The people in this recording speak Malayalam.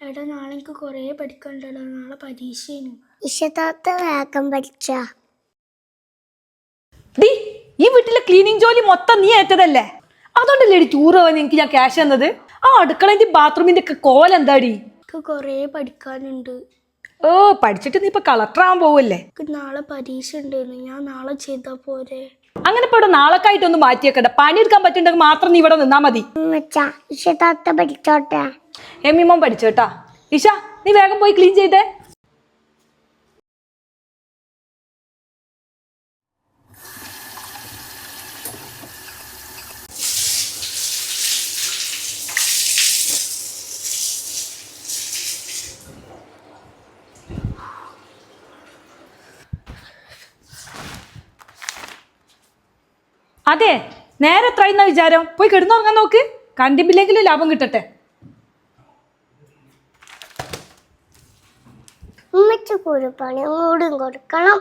എടാ നാളെ എനിക്ക് കുറേ പഠിക്കണ്ടല്ലോ നാളെ പരീക്ഷയാണ്. ഇഷതാത്ത വേഗം പഠിച്ച. ഡി ഈ വീട്ടിലെ ക്ലീനിങ് ജോലി മൊത്തം നീ ഏറ്റതല്ലേ? അതുകൊണ്ടല്ലേ എടി ടൂർ പോവാൻ എനിക്ക് ഞാൻ ക്യാഷ് തന്നത്? ആ അടുക്കളേന്റെ ബാത്റൂമിന്റെ ഒക്കെ കോൽ എന്താടി? എനിക്ക് കുറേ പഠിക്കാനുണ്ട്. ഓ പഠിച്ചിട്ട് നീ ഇപ്പൊ കളക്ടർ ആവാൻ പോവല്ലേ? എനിക്ക് നാളെ പരീക്ഷ ഉണ്ടായിരുന്നു ഞാൻ നാളെ ചെയ്താൽ പോരെ. അങ്ങനെ ഇപ്പൊ ഇവിടെ നാളെക്കായിട്ടൊന്നും മാറ്റിയേക്കണ്ട. പണിയെടുക്കാൻ പറ്റുണ്ടെങ്കിൽ മാത്രം നീ ഇവിടെ നിന്നാ മതി. പഠിച്ചോട്ടെ. എമ്മിമോൻ പഠിച്ചോട്ടാ ഇഷ നീ വേഗം പോയി ക്ലീൻ ചെയ്തേ. അതെ നേരെ എത്രയെന്ന വിചാരം? പോയി കിടന്നുറങ്ങാൻ നോക്ക്. കണ്ടിപ്പില്ലെങ്കിലും ലാഭം കിട്ടട്ടെ. ഉമ്മച്ച കൂടി പണി കൂടും കൊടുക്കണം.